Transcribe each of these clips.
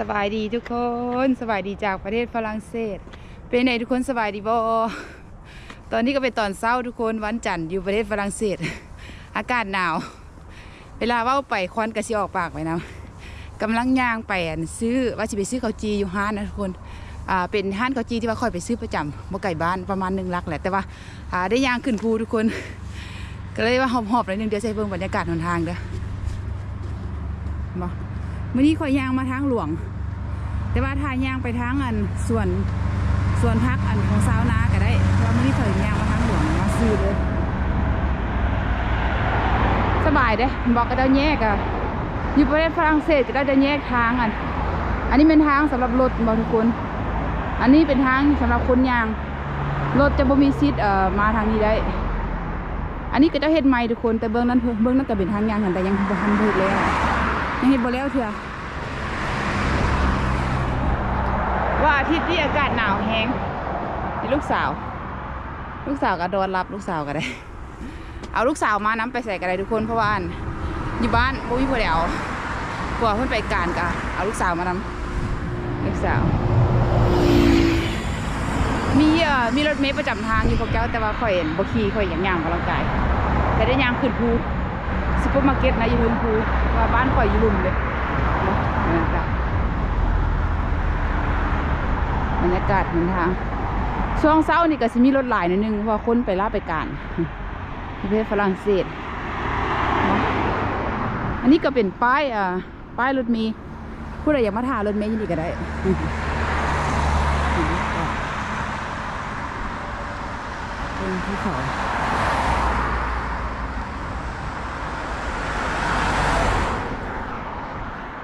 สบายดีทุกคนสบายดีจากประเทศฝรั่งเศส เป็นไงทุกคนสบายดีบอตอนนี้ก็เป็นตอนเช้าทุกคนวันจันทร์อยู่ประเทศฝรั่งเศส อากาศหนาว เวลาเว่าไปควันกระสิออกปากไปนะกำลังย่างไปนซื้อว่าจะไปซื้อข้าวจีอยู่ห้านนะทุกคนอ่าเป็นห้านข้าวจีที่ว่าค่อยไปซื้อประจำบ่ไก่บ้านประมาณหนึ่งลักแหละแต่ว่าได้ย่างขึ้นภูทุกคน ก็เลยว่าหอบๆหน่อยนึงเดี๋ยวใส่เบิ่งบรรยากาศหนทางเด้อบ่ มื่อนี้ข่อยยางมาทางหลวง แต่ว่าทายางไปทางอันส่วนส่วนพักอันของซาวนาก็ได้เพราะมื่อนี้ข่อยยางมาทางหลวงมาซื้อเลยสบายเด้บอกก็ได้แยกอะอยู่ประเทศฝรั่งเศสก็ได้จะแยกทางอันอันนี้เป็นทางสำหรับรถบอกทุกคน อันนี้เป็นทางสำหรับคนยางรถจะบ่มีซิทเอ่อมาทางนี้ได้ อันนี้ก็จะเฮ็ดใหม่ทุกคนแต่เบื้องนั้นเบื้องนั้นก็เป็นทางยางกันแต่ยังบ่ทันเฮ็ดแล้ว ยังเฮ็ดบ่แล้วเถื่อว่าอาทิตย์นี้อากาศหนาวแฮงนี่ลูกสาว ลูกสาวก็โดนรับลูกสาวก็ได้ เอาลูกสาวมาน้ำไปใส่กันเลยทุกคนเพราะว่าอันอยู่บ้านบ่มีผู้ใดเอากลัวเพิ่นไปการก็เอาลูกสาวมาน้ำลูกสาว มีเอ่อมีรถเมล์ประจำทางอยู่พวกเจ้าแต่ว่าข่อยเห็นบ่ขี่ข่อยอย่างย่างกำลังกายแต่ได้ย่างขึ้นภู ซุปเปอร์มาร์เก็ตนะอยู่เทิงภูว่าบ้านข่อยอยู่ลุมเลยนะบรรยากาศบรรยากาศหนทาง ช่วงเช้านี่ก็สิมีรถหลายนิดนึงเพราะว่าคนไปลาไปการประเทศฝรั่งเศส อันนี้ก็เป็นป้ายอ่าป้ายรถเมล์ผู้ใดอยากมาถ่ายรถเมล์ยินดีก็ได้เป็นภูเขา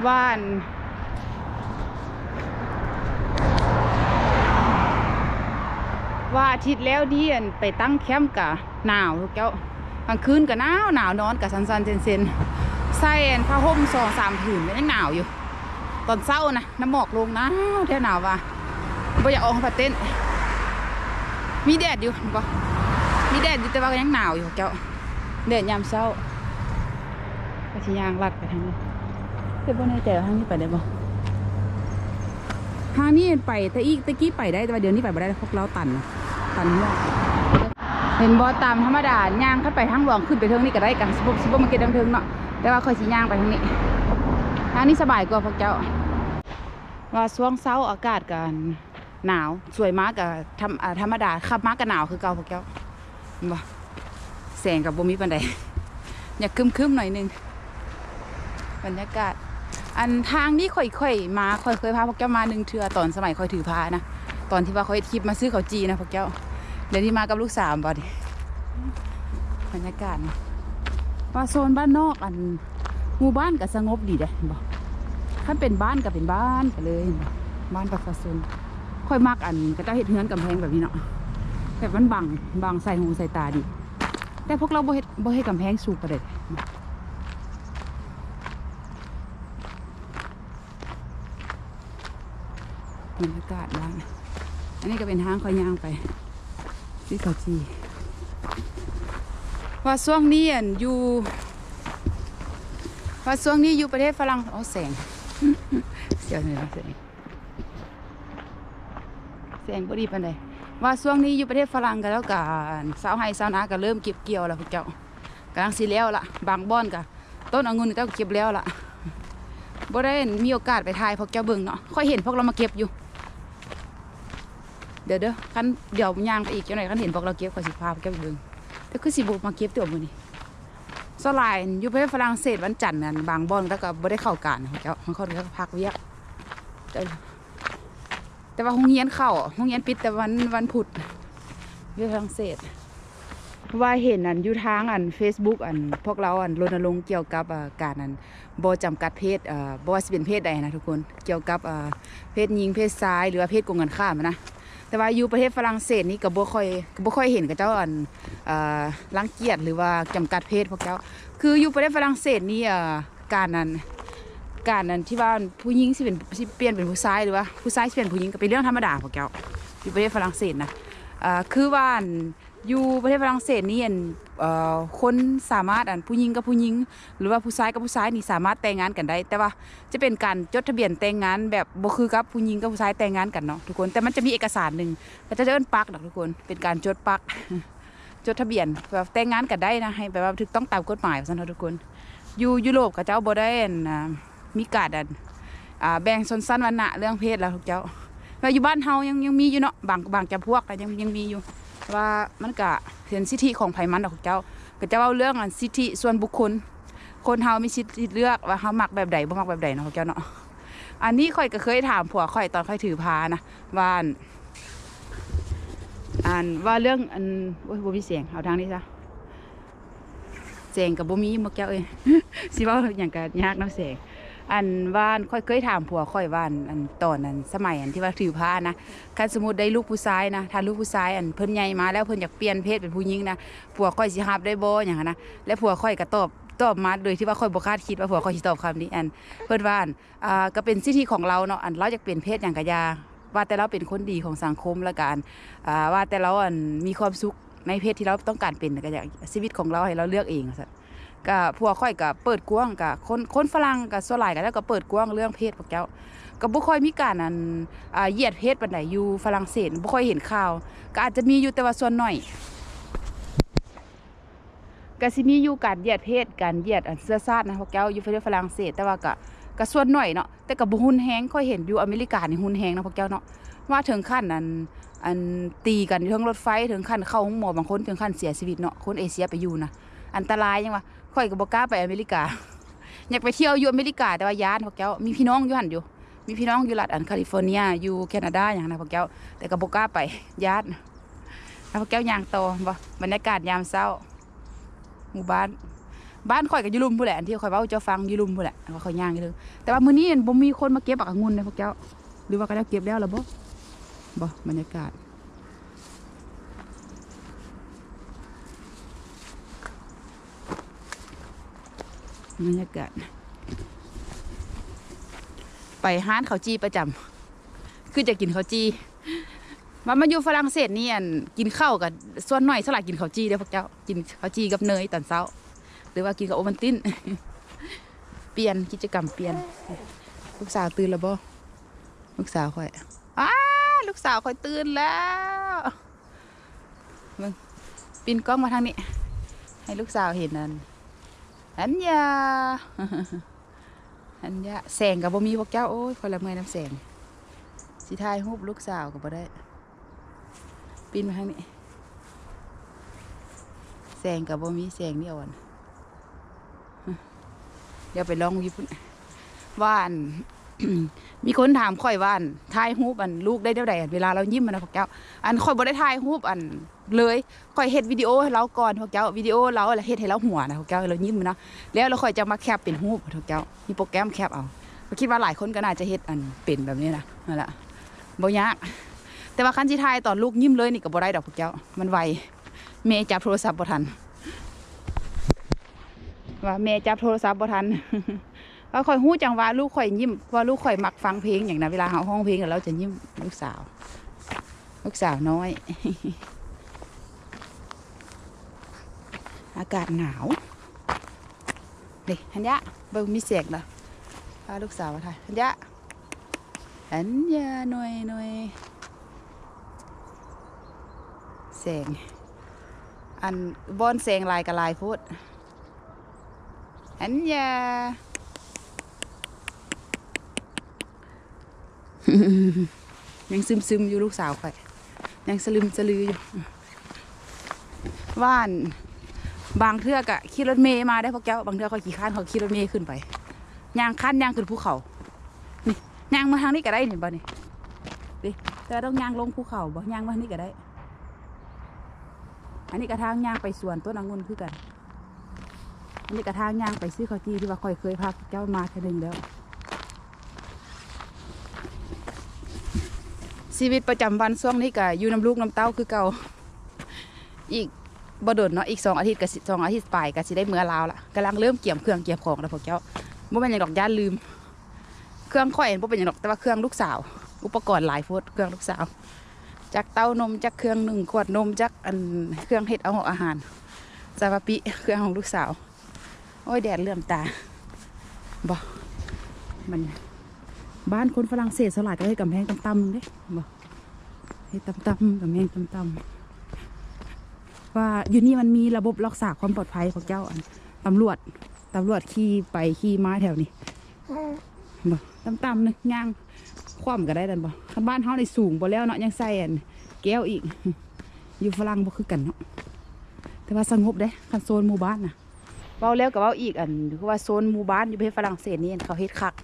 ว่านว่าอาทิตย์แล้วนี่อั่นไปตั้งแคมป์กะหนาวทุกเจ้ากลางคืนก็หนาวหนาวนอนกับซันซันเซนเซนใส่อันผ้าห่มสองสามผืนก็ยังหนาวอยู่ ตอนเช้านะน้ำหมอกลงนาวแท้หนาวว่ะบ่อยากออกมาเต้น มีแดดอยู่เห็นบ่มีแดดอยู่แต่ว่าก็ยังหนาวอยู่เจ้าแดดยามเช้าไปที่ยางลัดไปทางนี้ แต่บ่แน่ใจว่าทางนี้ไปได้บ่ทางนี้ไปแต่อีกตะกี้ไปได้แต่ว่าเดี๋ยวนี้ไปบ่ได้แล้วพวกเราตันตันหัวเห็นบ่ตามธรรมดาย่างขึ้นไปทางหลวงขึ้นไปเทิงนี่ก็ได้กันซุปซุปมาร์เก็ตทางเทิงเนาะแต่ว่าค่อยสิย่างไปทางนี้ทางนี้สบายกว่าพวกเจ้า ว่าช่วงเช้าอากาศกันหนาวสวยมากกับธรรมธรรมดาขับมากกับหนาวคือเก่าพวกเจ้าบ่แสงกับบ่มีปันใดอยากคึมๆหน่อยนึงบรรยากาศ อันทางนี้ค่อยๆมาค่อยเคยพาพวกเจ้ามาหนึ่งเทือตอนสมัยค่อยถือพานะตอนที่ว่าค่อยคลิปมาซื้อเขาจีนะพวกเจ้าเดี๋ยวนี้มากับลูกสาวบ่ดิบรรยากาศนะว่าโซนบ้านนอกอันหมู่บ้านก็สงบดีเด้เห็นบ่ถ้าเป็นบ้านก็เป็นบ้านไปเลยบ้านประชาชนค่อยมากอันก็จะเห็ดเฮือนกำแพงแบบนี้เนาะแบบมันบังบังใส่หูใส่ตาดี แต่พวกเราบ่เฮ็ดบ่เฮ็ดกำแพงสูงประเด็ด บรรยากาศบ้านอันนี้ก็เป็นทางคอยย่างไป ที่เขาจีว่าช่วงนี้อันอยู่ว่าช่วงนี้อยู่ประเทศฝรั่งเอาแสงเสียวเลยแสงแสงพอดีปานใดว่าช่วงนี้อยู่ประเทศฝรั่งกันแล้วกันสาวไฮสาวนาก็เริ่มเก็บเกี่ยวแล้วพวกเจ้ากำลังสิแล้วละบางบ่อนก็ต้นองุ่นก็เก็บแล้วละบ่ได้มีโอกาสไปถ่ายพวกเจ้าเบิ่งเนาะค่อยเห็นพวกเรามาเก็บอยู่ ดี๋ยวเด้อคันเดี๋ยวย่างไปอีกจังหน่อยคันเห็นพวกเราเก็บก็สิพาพวกเจ้าไปเบิ่งแต่คือสิบ่มาเก็บตัวมือนี้สลายอยู่ประเทศฝรั่งเศสวันจันทร์นั่นบางบ่อนแล้วก็บ่ได้เข้าการเจ้ามันเขาเรียกพักเวียกแต่ว่าโรงเรียนเข้าโรงเรียนปิดแต่วันวันพุธอยู่ฝรั่งเศส ว่าเห็นอันอยู่ทางอัน Facebook อันพวกเราอันรณรงค์เกี่ยวกับอาการอันบ่จำกัดเพศเอ่อบ่ว่าสิเป็นเพศใดนะทุกคนเกี่ยวกับเพศหญิงเพศชายหรือว่าเพศกงกันข้ามนะ แต่ว่าอยู่ประเทศฝรั่งเศสนี่ก็บ่ค่อยก็บ่ค่อยเห็นกับเจ้าอันอ่ารังเกียจหรือว่าจำกัดเพศพวกเจ้า คืออยู่ประเทศฝรั่งเศสนี่การนั้นการนั้นที่ว่าผู้หญิงสิเป็นสิเปลี่ยนเป็นผู้ชายหรือว่าผู้ชายสิเป็นผู้หญิงก็เป็นเรื่องธรรมดาพวกเจ้าอยู่ประเทศฝรั่งเศสนะคือว่าอันอยู่ประเทศฝรั่งเศสนี่อันเอ่อ คนสามารถอันผู้หญิงกับผู้หญิง หรือว่าผู้ชายกับผู้ชายนี่สามารถแต่งงานกันได้ แต่ว่าจะเป็นการจดทะเบียนแต่งงานแบบบ่คือกับผู้หญิงกับผู้ชายแต่งงานกันเนาะทุกคนแต่มันจะมีเอกสารหนึ่งก็จะเอิ้นปักดอกทุกคนเป็นการจดปักจดทะเบียนแบบแต่งงานกันได้นะให้แบบว่าถูกต้องตามกฎหมายว่าซั่นนะทุกคนอยู่ยุโรปเขาเจ้าบ่ได้อันมีการอันแบ่งชนชั้นวรรณะเรื่องเพศแล้วทุกเจ้าแล้วอยู่บ้านเฮายังยังมีอยู่เนาะบางบางจำพวกก็ยังยังมีอยู่ ว่ามันก็เป็นสิทธิของไผมันดอกเจ้า ก็จะเว้าเรื่องอันสิทธิส่วนบุคคล คนเฮามีสิทธิเลือกว่าเฮามักแบบใดบ่มักแบบใดเนาะเจ้าเนาะอันนี้ข่อยก็เคยถามผัวข่อยตอนข่อยถือพานะว่าอันอันว่าเรื่องอันโอ้ยบ่มีเสียงเอาทางนี้ซะเสียงกับบ่มีหมกแก้วเอ้ยสิเว้าหยังก็ยากเนาะเสียง อันว่านค่อยเคยถามผัวค่อยว่านอันตอนนั้นสมัยอันที่ว่าถือผ้านะคันสมมติได้ลูกผู้ชายนะถ้าลูกผู้ชายอันเพิ่นใหญ่มาแล้วเพิ่นอยากเปลี่ยนเพศเป็นผู้หญิงนะผัวค่อยสิรับได้บ่อย่างนั้นนะและผัวค่อยก็ตอบตอบมาโดยที่ว่าค่อยบ่คาดคิดว่าผัวค่อยสิตอบคำนี้อันเพิ่นว่านอ่าก็เป็นสิทธิของเราเนาะอันเราอยากเปลี่ยนเพศอย่างกะยาว่าแต่เราเป็นคนดีของสังคมละกันอ่าว่าแต่เราอันมีความสุขในเพศที่เราต้องการเป็นก็อยากชีวิตของเราให้เราเลือกเองซะ ก็พวกค่อยก็เปิดกว้างกับคนคนฝรั่งกับส่วนหลายก็แล้วก็เปิดกว้างเรื่องเพศพวกเจ้าก็บ่ค่อยมีการอันอ่าเหยียดเพศปานใดอยู่ฝรั่งเศสบ่ค่อยเห็นข่าว ก็อาจจะมีอยู่แต่ว่าส่วนน้อยก็สิมีอยู่การเหยียดเพศการเหยียดอันเสื้อชาตินะพวกเจ้าอยู่ประเทศฝรั่งเศสแต่ว่าก็ก็ส่วนหน้อยเนาะแต่ก็บ่หุนแฮงค่อยเห็นอยู่อเมริกานี่หุนแฮงนะพวกเจ้าเนาะว่าถึงขั้นอันอันตีกันอยู่เทางรถไฟถึงขั้นเข้าห้องหมอบางคนถึงขั้นเสียชีวิตเนาะคนเอเชียไปอยู่นะอันตรายยังวะ ข่อยก็บ่กล้าไปอเมริกา อยากไปเที่ยวอยู่อเมริกาแต่ว่าย้านพวกเจ้ามีพี่น้องอยู่หันอยู่ มีพี่น้องอยู่รัฐอันแคลิฟอร์เนียอยู่แคนาดาอย่างนะพวกเจ้าแต่ก็บ่กล้าไปย้านแล้วพวกเจ้าย่างโตบ่บรรยากาศยามเช้า หมู่บ้าน บ้านข่อยก็อยู่ลุมผู้แหละอันที่ข่อยเว้าเจ้าฟังยู่ลุมผู้แหละว่าข่อยย่างอยู่เลยแต่ว่ามื้อนี้บ่มีคนมาเก็บปักองุ่นเลยพวกเจ้าหรือว่าก็ได้เก็บแล้วล่ะบ่บ่บรรยากาศ บรรยากาศ ไปห้านเขาวจีประจำคือจะกินข้าวจีมามาอยู่ฝรั่งเศสนี่อันกินข้าวกับส่วนหน่อยสลัดกินข้าวจีเด้อพวกเจ้ากินข้าวจีกับเนยตอนเช้า หรือว่ากินกับโอวัลตินเปลี่ยนกิจกรรมเปลี่ยน ลูกสาวตื่นแล้วบ่ลูกสาวค่อยอ้าลูกสาวค่อยตื่นแล้วมึงปีนกล้องมาทางนี้ ให้ลูกสาวเห็นนั่น อันยาอันยาแสงกับบ่มีพวกเจ้าโอ้ยคนละเมื่อยน้ำแสงสิทายรูปลูกสาวก็บ่ได้ปีนมาทางนี้แสงกับบ่มีแสงนี่อ่อนเดี๋ยวไปลองญี่ปุ่นว่านมีคนถามค่อยว่านทายรูปอันลูกได้เท่าใดอันเวลาเรายิ้มมันนะพวกเจ้า อันค่อยบ่ได้ทายรูปอัน เลยค่อยเฮ็ดวิดีโอให้เราก่อนพวกเจ้าวิดีโอเราแล้วเฮ็ดให้เราหัวนะพวกเจ้าให้เรายิ้มนะแล้วเราค่อยจะมาแคปเป็นรูปพวกเจ้ามีโปรแกรมแคปเอาก็คิดว่าหลายคนก็น่าจะเฮ็ดอันเป็นแบบนี้นะนั่นแหละบ่ยากแต่ว่าคันสิทายตอนลูกยิ้มเลยนี่ก็บ่ได้ดอกพวกเจ้ามันไวแม่จับโทรศัพท์บ่ทันว่าแม่จับโทรศัพท์บ่ทันว่าข่อยฮู้จังว่าลูกข่อยยิ้มว่าลูกข่อยมักฟังเพลงอย่างนั้นเวลาเฮาห้องเพลงแล้วเราจะยิ้มลูกสาว ลูกสาวน้อย อากาศหนาวนี่ฮันยะเบิ่งมีเสียงนะพาลูกสาวมาถ่ายฮันยะฮันยะหน่อยหน่อยแสงอันบอนแสงลายกับลายพูดฮันยะยังซึมซึมอยู่ลูกสาวข่อยยังสลึมสลืออยู่ว่าน บางเทือกอะขี่รถเมย์มาได้พวกเจ้บางเทือกเขาขี่ข้านเขาขี่รถเมย์ขึ้นไปย่างขั้นย่างขึ้นภูเขานี่ย่างมาทางนี้ก็ได้เห็นบ่นี่ดิแต่ต้องย่างลงภูเขาบ่ย่างมาทางนี้ก็ได้ อันนี้กระทางย่างไปสวนต้นองุ่นคือกัน อันนี้กระทางย่างไปซื้อข้าวจีที่ว่าคอยเคยพาพวกเจ้ามาเทีนึงแล้ว ชีวิตประจำวันช่วงนี้ก็อยู่น้ำลูกน้ำเต้าคือเก่า อีก บ่โดนเนาะอีกสองอาทิตย์กับสองอาทิตย์ไปลายก็สิได้เมื่อลาวละกำลังเริ่มเกี่ยมเครื่องเกี่ยมของแล้วพวกเจ้าบ่เป็นอย่างดอกย่านลืม เครื่องค่อยเห็นบ่เป็นอย่างดอกแต่ว่าเครื่องลูกสาว อุปกรณ์หลายโพดเครื่องลูกสาวจากเต้านมจากเครื่องหนึ่งขวดนมจากอันเครื่องเฮ็ดเอาของอาหารซาบะปิเครื่องของลูกสาว โอ้ยแดดเลื่อมตาบ่มันบ้านคนฝรั่งเศสสลายก็ให้กำแพงต่ำๆเด้บ่ให้ต่ำๆกำแพงต่ำๆ ว่าอยู่นี่มันมีระบบรักษาความปลอดภัยของเจ้าอันตำรวจตำรวจขี่ไปขี่มาแถวนี้บ่ต่ำๆนึงย่างคว่ำก็ได้ดันบ่คันบ้านเฮาในสูงบ่แล้วเนาะยังใส่อันแก้วอีก อยู่ฝรั่งบ่คือกันเนาะแต่ว่าสงบเด้คันโซนหมู่บ้านน่ะเว้าแล้วก็เว้าอีกอันคือว่าโซนหมู่บ้านอยู่ประเทศฝรั่งเศสนี่เขาเฮ็ดคัก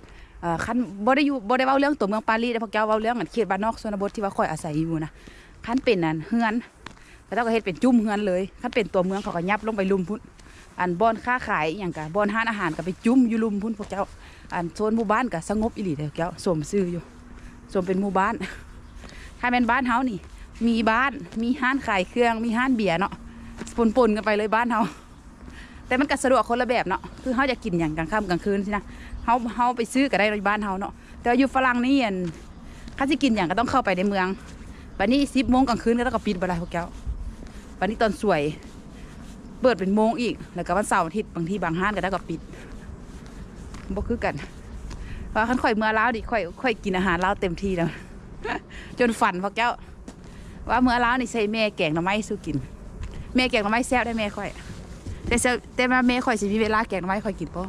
เอ่อคันบ่ได้อยู่บ่ได้เว้าเรื่องตัวเมืองปารีสแต่พวกเจ้าเว้าเรื่องอันเขตบ้านนอกชนบทที่ว่าค่อยอาศัยอยู่นะคันเป็นอันเฮือน ก็เจ้าก็เฮ็ดเป็นจุ่มเฮือนเลยคันเป็นตัวเมืองเขาก็ยับลงไปลุมพุ่นอันบอนค้าขายอย่างกะบอนห้านอาหารก็ไปจุ่มอยู่ลุมพุ่นพวกเจ้า อันโซนหมู่บ้านก็สงบอีหลีเด้อพวกเจ้าสมซื่ออยู่สวนเป็นหมู่บ้าน ถ้าเป็นบ้านเฮานี่ มีบ้านมีห้านขายเครื่องมีห้านเบียร์เนาะปนๆกันไปเลยบ้านเฮาแต่มันก็สะดวกคนละแบบเนาะคือเฮาจะกินอย่างกลางค่ำกลางคืนสินะเฮาเฮาไปซื้อก็ได้ในบ้านเฮาเนาะแต่อยู่ฝรั่งนี่อันถ้าสิกินอย่างก็ต้องเข้าไปในเมืองบัดนี้สิบโมงกลางคืนก็ต้องก็ปิดบ่ได้พวกแก้ว บัดนี้ตอนสวย เปิดเป็นโมงอีก แล้วก็วันเสาร์อาทิตย์บางที่บางห้านก็ได้ก็ปิดบ่คือกันว่าคันข่อยเมื่อเล้าดิข่อยข่อยกินอาหารเล้าเต็มที่แล้วจนฝันพวกเจ้าว่าเมื่อเล้านี่ใส่แม่แกงหน่อไม้สู้กิน แม่แกงหน่อไม้แซ่บได้แม่ข่อย แต่แซ่บแต่ว่าแม่ข่อยสิมีเวลาแกงหน่อไม้ข่อยกินป่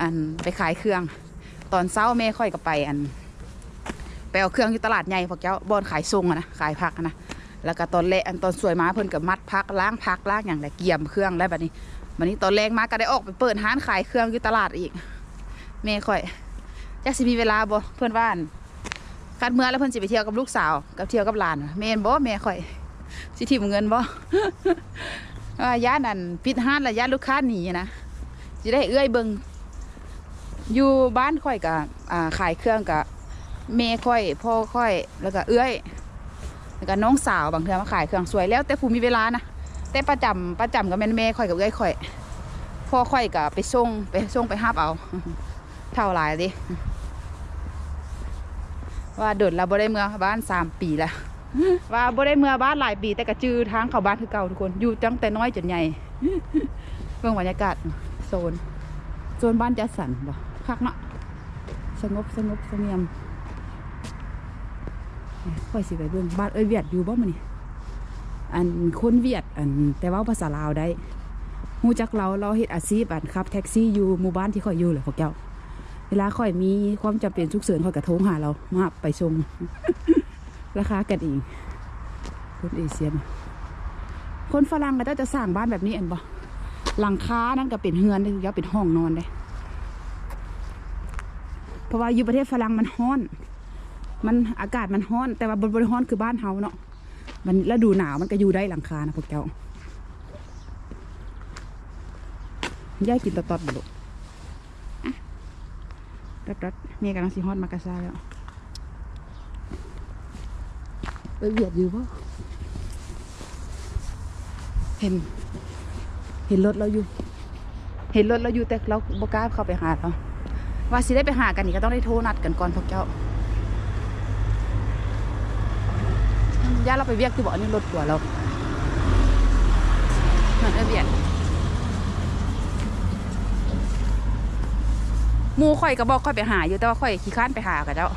อันไปขายเครื่อง ตอนเช้าแม่ข่อยก็ไปอัน ไปเอาเครื่องอยู่ตลาดใหญ่พวกเจ้าบอนขายทรงอะนะขายผักนะ แล้วก็ตอนแรกอันตอนสวยมาเพิ่นกับมัดพักล้างพักล้างอย่างไรเกี่ยมเครื่องแล้วแบบนี้วันนี้ตอนแรกมาก็ได้ออกไปเปิดร้านขายเครื่องอยู่ตลาดอีกแม่ข่อยจักสิมีเวลาบ่เพื่อนบ้านคัดเมื่อแล้วเพิ่นสิไปเที่ยวกับลูกสาวกับเที่ยวกับหลานแม่นบ่แม่ข่อยสิทิมเงินบ่ย่านนั่นปิดห้านแล้วย่านลูกค้าหนีนะสิได้เอื้อยเบิงอยู่บ้านข่อยก็อ่าขายเครื่องกับแม่ข่อยพ่อข่อยแล้วก็เอื้อย แล้วก็น้องสาวบางเทื่อมาขายเครื่องสวยแล้วแต่ผู้มีเวลานะแต่ประจำประจำก็แม่แม่ข่อยกับเอ้ยข่อยพ่อข่อยก็ไปส่งไปส่งไปฮับเอาเท่าหลายดิว่าโดดเราบ่ได้เมื่อบ้านสามปีแล้วว่าบ่ได้เมื่อบ้านหลายปีแต่ก็จื้อทางเข้าบ้านคือเก่าทุกคนอยู่ตั้งแต่น้อยจนใหญ่เบิ่งบรรยากาศโซนโซนบ้านจัดสรรบ่คักเนาะสงบสงบเสงี่ยม ค่อยสิไปเบิ่งบ้านเอ้ยเวียดอยู่บ่มื้อนี้อันคนเวียดอันแต่ว่าภาษาลาวได้ฮู้จักเราเราเฮ็ดอาชีพอันขับ แท็กซี่อยู่หมู่บ้านที่ข่อยอยู่เลยพวกเจ้า เวลาข่อยมีความจำเป็นฉุกเฉินข่อยกระโทรหาเรามาไปส่งราคากันเองคนเอเชียนคนฝรั่งก็จะจะสร้างบ้านแบบนี้เอ็นบ่หลังคานั่นก็เป็นเฮือนเลยแล้วเป็นห้องนอนเลยเพราะว่าอยู่ประเทศฝรั่งมันฮ้อน มันอากาศมันฮ้อน แต่ว่าบนบริฮ้อนคือบ้านเฮาเนาะมันฤดูหนาวมันก็อยู่ได้หลังคานะพวกเจ้าย่ายกินตอดๆบ่ลูกรัดรัดเมียกำลังสีฮอดมากระซาแล้วไปเบียดอยู่ปะเห็น เห็นรถเราอยู่ เห็นรถเราอยู่แต่เราบกล้าเข้าไปหาเราว่าสิได้ไปหากันนี่ก็ต้องได้โทรนัดกันก่อนพวกเจ้า ย่าเราไปเวียกคือบอกอันนี้รถหัวเราเหมือนเออเบียดมูข่อยก็บอกข่อยไปหาอยู่แต่ว่าข่อยขี้ค้านไปหากับเจ้า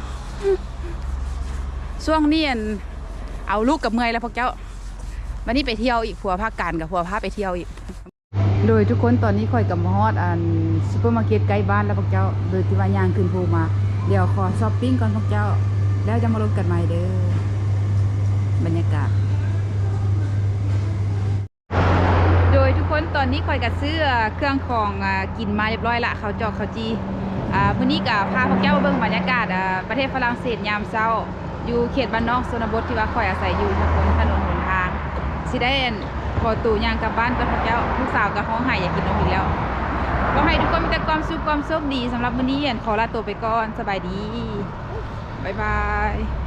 ช่วงนี้อั่นเอาลูกกับเมยแล้วพวกเจ้า วันนี้ไปเที่ยวอีกผัวพากันกับผัวพาไปเที่ยวอีก โดยทุกคนตอนนี้ข่อยกับมฮอดอันซูเปอร์มาร์เก็ตใกล้บ้านแล้วพวกเจ้า โดยที่ว่ายางขึ้นภูมา เดี๋ยวขอช้อปปิ้งก่อนพวกเจ้า แล้วจะมาลงกันใหม่เด้อ บรรยากาศ โดยทุกคนตอนนี้ข่อยกับซื้อเครื่องของกินมาเรียบร้อยละเขาจอกเขาจีอ่ามื้นี้ก็พาพวกเจ้ามาเบิ่งบรรยากาศประเทศฝรั่งเศสยามเช้า อยู่เขตบ้านนอกชนบทที่ว่าข่อยอาศัยอยู่ทุกคนถนนหนทางสิได้อั่นขอตู่ยางกลับบ้านก่อนพวกเจ้าลูกสาวก็ห้องไห้อยากกินนมอีกแล้วก็ให้ทุกคนมีแต่ความสุขความโชคดีสำหรับมื้อนี้อั่นขอลาตัวไปก่อนสบายดี บ๊ายบาย